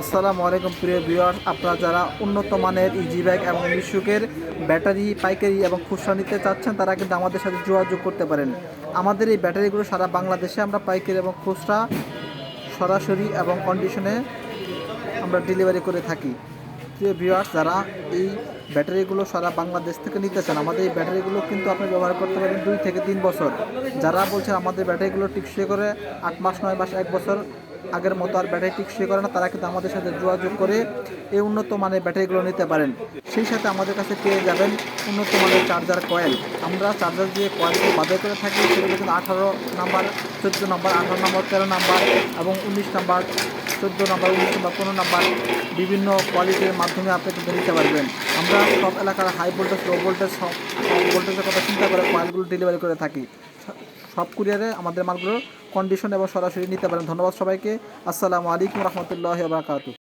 আসসালামু আলাইকুম, প্রিয় ভিউয়ার্স আপনারা যারা উন্নত মানের ইজি ব্যাগ এবং মিশুকের ব্যাটারি, পাইকারি এবং খুচরা নিতে চাচ্ছেন, তারা কিন্তু আমাদের সাথে যোগাযোগ করতে পারেন। আমাদের এই ব্যাটারিগুলো সারা বাংলাদেশে আমরা পাইকারি এবং খুচরা সরাসরি এবং কন্ডিশনে আমরা ডেলিভারি করে থাকি। প্রিয় ভিউয়ার্স, যারা এই ব্যাটারিগুলো সারা বাংলাদেশ থেকে নিতে চান, আমাদের এই ব্যাটারিগুলো কিন্তু আপনি ব্যবহার করতে পারেন দুই থেকে তিন বছর। যারা বলছেন আমাদের ব্যাটারিগুলো টিকসই করে আট মাস, নয় মাস, এক বছর আগের মতো আর ব্যাটারি টিকসই করে না, তারা কিন্তু আমাদের সাথে যোগাযোগ করে এই উন্নত মানের ব্যাটারিগুলো নিতে পারেন। সেই সাথে আমাদের কাছে পেয়ে যাবেন উন্নত মানের চার্জার কয়েল আমরা চার্জার দিয়ে কয়েলকে বাজার করে থাকি, সেগুলো কিন্তু আঠারো নাম্বার, চোদ্দ নাম্বার, আঠারো নম্বর, তেরো নাম্বার এবং উনিশ নাম্বার, চোদ্দ নাম্বার, উনিশ নাম্বার, পনেরো নাম্বার বিভিন্ন কোয়ালিটির মাধ্যমে আপনি কিন্তু নিতে পারবেন। আমরা সব এলাকার হাই ভোল্টেজ লো ভোল্টেজ সব ভোল্টেজের কথা চিন্তা করে কয়েলগুলো ডেলিভারি করে থাকি। সব কুরিয়ারে আমাদের মালগুলোর কন্ডিশন এবং সরাসরি নিতে পারেন। ধন্যবাদ সবাইকে। আসসালামু আলাইকুম রহমতুল্লাহ বারকাতু